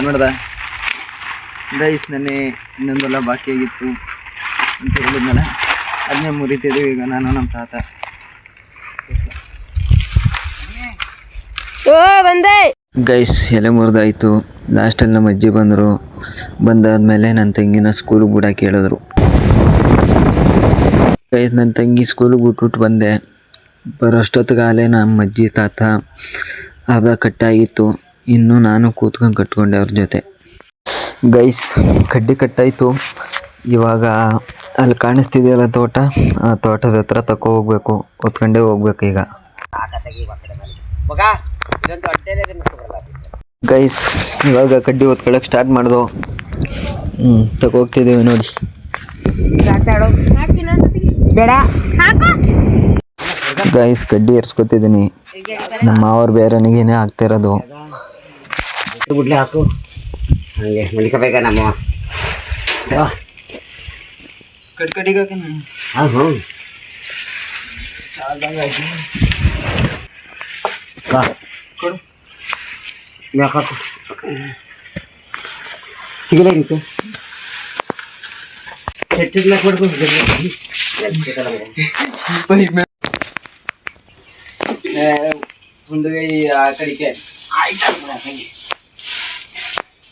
ನೋಡ್ದ. ಗೈಸ್ ನೆನ್ನೆ ಇನ್ನೊಂದೆಲ್ಲ ಬಾಕಿ ಆಗಿತ್ತು ಅಂತ ಹೇಳಿದ್ನಲ್ಲ ಅದನ್ನೇ ಮುರಿತಿದ್ದೀವಿ ಈಗ ನಾನು ನಮ್ಮ ತಾತ. ಗೈಸ್ ಎಲೆ ಮುರಿದಾಯ್ತು. ಲಾಸ್ಟಲ್ಲಿ ನಮ್ಮ ಅಜ್ಜಿ ಬಂದರು. ಬಂದಾದ್ಮೇಲೆ ನನ್ನ ತಂಗಿನ ಸ್ಕೂಲಿಗೆ ಬಿಡಕ್ಕೆ ಹೇಳಿದ್ರು. ಗೈಸ್ ನನ್ನ ತಂಗಿ ಸ್ಕೂಲಿಗೆ ಬಿಟ್ಬಿಟ್ಟು ಬಂದೆ. ಬರೋಷ್ಟೊತ್ತಿಗಾಲೇ ನಮ್ಮ ಅಜ್ಜಿ ತಾತ ಅರ್ಧ ಕಟ್ಟಾಗಿತ್ತು. ಇನ್ನು ನಾನು ಕೂತ್ಕೊಂಡು ಕಟ್ಕೊಂಡೆ ಅವ್ರ ಜೊತೆ. ಗೈಸ್ ಕಡ್ಡಿ ಕಟ್ಟಾಯಿತು. ಇವಾಗ ಅಲ್ಲಿ ಕಾಣಿಸ್ತಿದೆಯಲ್ಲ ತೋಟ? ಆ ತೋಟದ ಹತ್ರ ತಕೋ ಹೋಗ್ಬೇಕು. ಹೊತ್ಕೊಂಡೇ ಹೋಗ್ಬೇಕು ಈಗ. ಗೈಸ್ ಇವಾಗ ಕಡ್ಡಿ ಒತ್ಕೊಳ್ಳೋಕೆ ಸ್ಟಾರ್ಟ್ ಮಾಡ್ದು. ಹ್ಞೂ ತಗೋಗ್ತಿದ್ದೀವಿ ನೋಡಿ. ಗೈಸ್ ಕಡ್ಡಿ ಏರ್ಸ್ಕೊತಿದ್ದೀನಿ ನಮ್ಮ ಮಾವ್ರ ಬೇರೆನಿಗೇನೆ ಆಗ್ತಿರೋದು ಗುಡ್ಲೆ ಹಾಕು ಹಂಗೆ ಮಲಿಕಬೇಕ ನಮ್ಮ ಕಟ್ ಕಡ್ಡಿಗೆ ಹಾಂ ಹ್ಞೂ ಬಾ ಕೊಡು ಮ್ಯಾಕ್ ಹಾಕು ಸಿಗಲೇ ನಿಂತು ಚೆಟ್ಟಿದ್ಲ ಕೊಡ್ಬೇಕು ಮುಂದುಗೈ ಆ ಕಡಿಕೆ ಮತ್ತೆ ಹಾಂ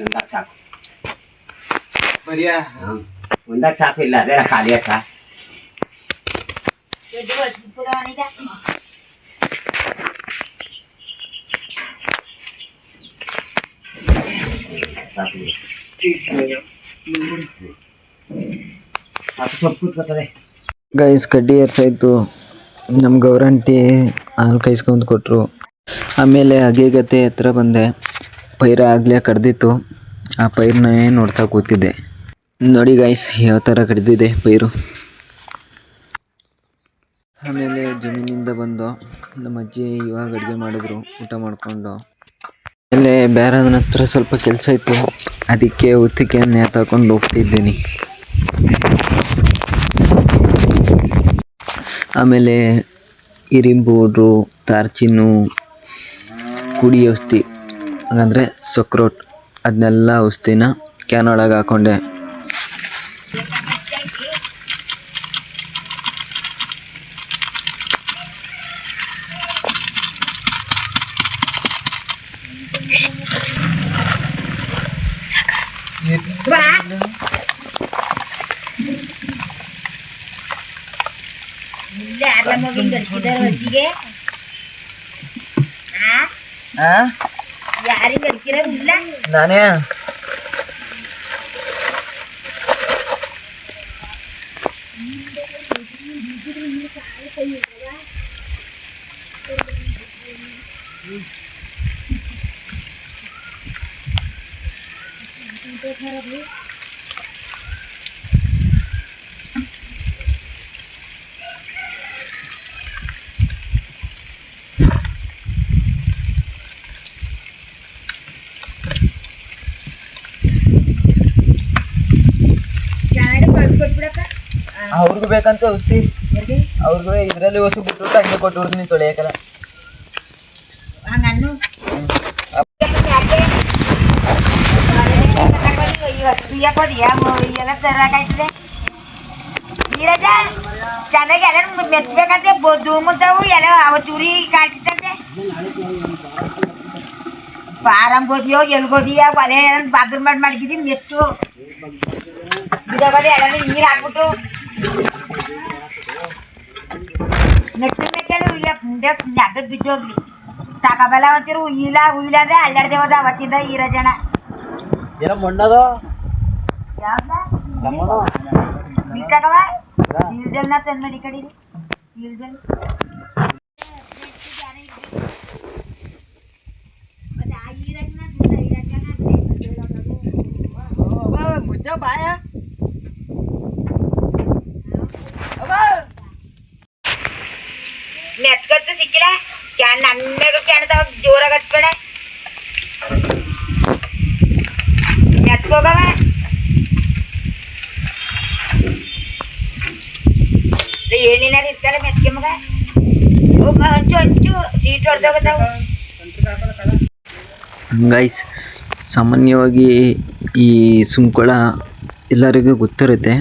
ಒಂದಾಗ ಸಾಕು ಬರಿಯಾ ಹಾಂ ಒಂದಾಗ ಸಾಕು ಇಲ್ಲ ಅದೇ ಖಾಲಿ ಅಕ್ಕ ಸಾಕು ಸಾಕು ಸೊಪ್ಪು ಕೂತ್ಕೋತದೆ ಗೈಸ್ ಕಡ್ಡಿ ಏರ್ಸಾಯ್ತು. ನಮ್ಮ ಗೌರಂಟಿ ಹಾಲು ಕಾಯಿಸ್ಕೊಂಡು ಕೊಟ್ಟರು ಆಮೇಲೆ ಅಗೆಗತೆ ಹತ್ರ ಬಂದೆ. ಪೈರ ಆಗಲೇ ಕಡ್ದಿತ್ತು. ಆ ಪೈರನ್ನ ನೋಡ್ತಾ ಕೂತಿದ್ದೆ. ನೋಡಿ ಗಾಯ್ಸ್ ಯಾವ ಥರ ಕಡ್ದಿದೆ ಪೈರು. ಆಮೇಲೆ ಜಮೀನಿಂದ ಬಂದು ನಮ್ಮ ಅಜ್ಜಿ ಇವಾಗ ಅಡುಗೆ ಮಾಡಿದ್ರು, ಊಟ ಮಾಡಿಕೊಂಡು. ಆಮೇಲೆ ಬೇರೆದನ ಹತ್ರ ಸ್ವಲ್ಪ ಕೆಲಸ ಇತ್ತು. ಅದಕ್ಕೆ ಉತ್ತಿಗೆ ನೇತಾಕೊಂಡು ಹೋಗ್ತಿದ್ದೀನಿ. ಆಮೇಲೆ ಇರಿಂಬೂಡ್ರು ತಾರ್ಚಿನ್ನು ಕುಡಿಯೋಸ್ತಿ ಹಂಗಂದರೆ ಸೊಕ್ರೋಟ್ ಅದನ್ನೆಲ್ಲ ಔಷಧಿನ ಕ್ಯಾನ್ ಒಳಗೆ ಹಾಕೊಂಡೆ. ಯಾರಿಗೆ ಅಡಿಕಿರಲ್ಲ ನಾನೇ ಅವ್ರಿಗೂ ಬೇಕಂತ ಔಷಧಿ ಅವ್ರಿಗೂ ಇದರಲ್ಲಿ ಹೊಸ ಬಿಟ್ಬಿಟ್ಟು ಹಂಗೆ ಕೊಟ್ಟು ತೊಳೆಯಕಲ್ಲ ಹಂಗನ್ನು ಎಲ್ಲ ತರಕಾಯ್ತದೆ ನೀರಜ ಚೆನ್ನಾಗಿ ಎಲ್ಲ ಮೆತ್ಬೇಕಂತೆ ಧೂಮುತ್ತವು ಎಲ್ಲ ಅವ ಚೂರಿ ಕಾಟಿತಂತೆ ಪಾರಂ ಗೋದಿಯೋ ಎಲ್ ಗೋದಿಯ ಒಲೆ ಬಾಗ್ರ ಮಾಡಿ ಮಡಗಿದಿ ಮೆತ್ತು ಬಿದೋಗೋದೆ ಎಲ್ಲ ನೀರು ಹಾಕ್ಬಿಟ್ಟು. ನೆಟ್ಟಿನ ಕೆಲವು ಇಲ್ಲ ಮುಂದೆ ನೆಗದ್ ಬಿದ್ದೋಗ್ಲಿ ಸಾಕಾಬಲ್ಲ ಅಂತಿರು ಉಯ್ಯಿಲ್ಲ ಉಯ್ಯಿಲ್ಲದೆ ಅಲ್ಲಾಡ್ದೆ ಹೋದ ಅವತ್ತಿಂದ ಇರೋ ಜನ. ಏನೋ ಮಣ್ಣದು? ಯಾವ್ದಾಗವ ಇಲ್ದೆಲ್ಲ ತಂದು ಮನೆ ಮುಜ್ಜ ಬಾಯ. ಸೀಟ್ ಗೈಸ್ ಸಾಮಾನ್ಯವಾಗಿ ಈ ಸುಂಕೊಳ ಎಲ್ಲರಿಗೂ ಗೊತ್ತಿರುತ್ತೆ.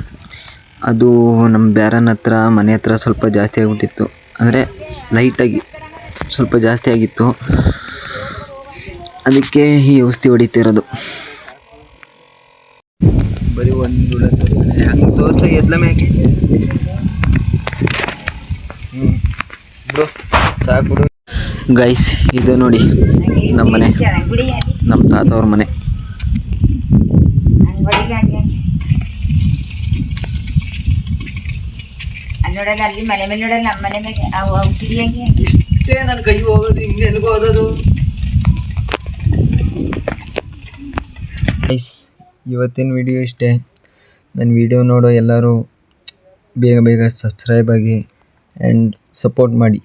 ಅದು ನಮ್ಮ ಬ್ಯಾರನ ಹತ್ರ, ಮನೆ ಹತ್ರ ಸ್ವಲ್ಪ ಜಾಸ್ತಿ ಆಗಿಬಿಟ್ಟಿತ್ತು. ಅಂದರೆ ಲೈಟಾಗಿ ಸ್ವಲ್ಪ ಜಾಸ್ತಿ ಆಗಿತ್ತು. ಅದಕ್ಕೆ ಈ ಔಷಧಿ ಹೊಡಿತಿರೋದು. ಬರೀ ಒಂದು ಹಂಗೆ ತೋರ್ಸ ಎದ್ಲ ಮ್ಯಾಗೆ. ಸಾಕು ಗೈಸ್ ಇದು ನೋಡಿ ನಮ್ಮ ಮನೆ ನಮ್ಮ ತಾತವ್ರ ಮನೆ. ಹಂಗೆ ಅಲ್ಲಿ ನೋಡಲ್ಲ ಅಲ್ಲಿ ಮನೆ ಮೇಲೆ ನೋಡಲ್ಲ ನಮ್ಮ ಮನೆ ಮೇಲೆ. ಅವು ಹಂಗೆ ಹಂಗೆ. ನನ್ನ ಕೈ ಹೋಗೋದು ಹಿಂಗೆ ಎಲ್ಲಿಗೆ ಹೋಗೋದು ಗೈಸ್ ಇವತ್ತಿನ ವಿಡಿಯೋ ಇಷ್ಟೇ. ನನ್ನ ವಿಡಿಯೋ ನೋಡೋ ಎಲ್ಲರೂ ಬೇಗ ಬೇಗ ಸಬ್ಸ್ಕ್ರೈಬ್ ಆಗಿ ಆ್ಯಂಡ್ ಸಪೋರ್ಟ್ ಮಾಡಿ.